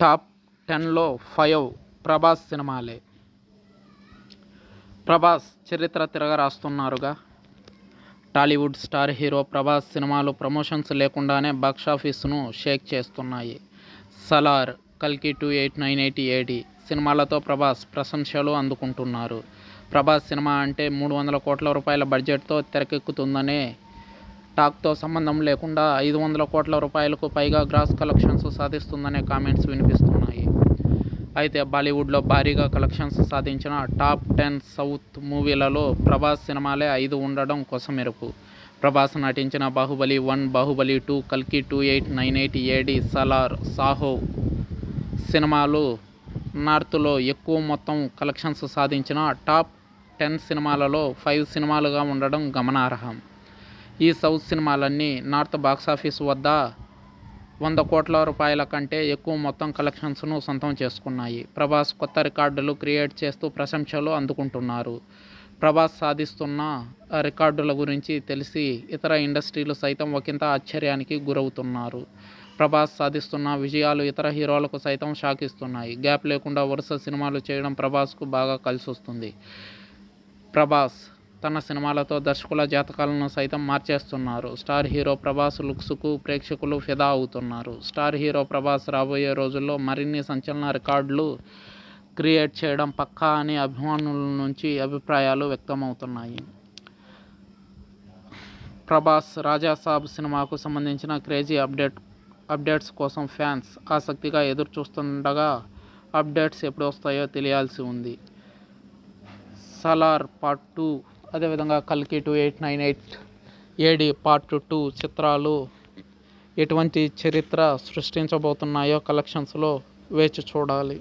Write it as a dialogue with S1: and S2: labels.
S1: Top టెన్లో five Prabhas సినిమాలే. ప్రభాస్ చరిత్ర తిరగరాస్తున్నారుగా. టాలీవుడ్ స్టార్ హీరో ప్రభాస్ సినిమాలు ప్రమోషన్స్ లేకుండానే బాక్సాఫీస్ను షేక్ చేస్తున్నాయి. సలార్ కల్కి two eight nine eighty AD సినిమాలతో ప్రభాస్ ప్రశంసలు అందుకుంటున్నారు. ప్రభాస్ సినిమా అంటే మూడు వందల కోట్ల రూపాయల బడ్జెట్తో తెరకెక్కుతుందనే టాక్తో సంబంధం లేకుండా ఐదు వందల కోట్ల రూపాయలకు పైగా గ్రాస్ కలెక్షన్స్ సాధిస్తుందనే కామెంట్స్ వినిపిస్తున్నాయి. అయితే బాలీవుడ్లో భారీగా కలెక్షన్స్ సాధించిన టాప్ టెన్ సౌత్ మూవీలలో ప్రభాస్ సినిమాలే ఐదు ఉండడం కొసమెరుపు. ప్రభాస్ నటించిన బాహుబలి వన్ బాహుబలి టూ కల్కి two eight nine eight AD Salaar Saaho సినిమాలు నార్త్లో ఎక్కువ మొత్తం కలెక్షన్స్ సాధించిన టాప్ టెన్ సినిమాలలో ఫైవ్ సినిమాలుగా ఉండడం గమనార్హం. ఈ సౌత్ సినిమాలన్నీ నార్త్ బాక్సాఫీస్ వద్ద వంద కోట్ల రూపాయల కంటే ఎక్కువ మొత్తం కలెక్షన్స్ను సొంతం చేసుకున్నాయి. ప్రభాస్ కొత్త రికార్డులు క్రియేట్ చేస్తూ ప్రశంసలు అందుకుంటున్నారు. ప్రభాస్ సాధిస్తున్న రికార్డుల గురించి తెలిసి ఇతర ఇండస్ట్రీలు సైతం ఒకంత ఆశ్చర్యానికి గురవుతున్నారు. ప్రభాస్ సాధిస్తున్న విజయాలు ఇతర హీరోలకు సైతం షాక్ ఇస్తున్నాయి గ్యాప్ లేకుండా వరుస సినిమాలు చేయడం ప్రభాస్కు బాగా కలిసి వస్తుంది ప్రభాస్ తన సినిమాలతో దర్శకుల జాతకాలను సైతం మార్చేస్తున్నారు. స్టార్ హీరో ప్రభాస్ లుక్స్కు ప్రేక్షకులు ఫిదా అవుతున్నారు. స్టార్ హీరో ప్రభాస్ రాబోయే రోజుల్లో మరిన్ని సంచలన రికార్డులు క్రియేట్ చేయడం పక్కా అని అభిమానుల నుంచి అభిప్రాయాలు వ్యక్తమవుతున్నాయి. ప్రభాస్ రాజా సాబ్ సినిమాకు సంబంధించిన క్రేజీ అప్డేట్ అప్డేట్స్ కోసం ఫ్యాన్స్ ఆసక్తిగా ఎదురు చూస్తుండగా అప్డేట్స్ ఎప్పుడు వస్తాయో తెలియాల్సి ఉంది. సలార్ పార్ట్ టూ అదేవిధంగా కల్కి two eight nine eight AD part two చిత్రాలు ఎటువంటి చరిత్ర సృష్టించబోతున్నాయో కలెక్షన్స్లో వేచి చూడాలి.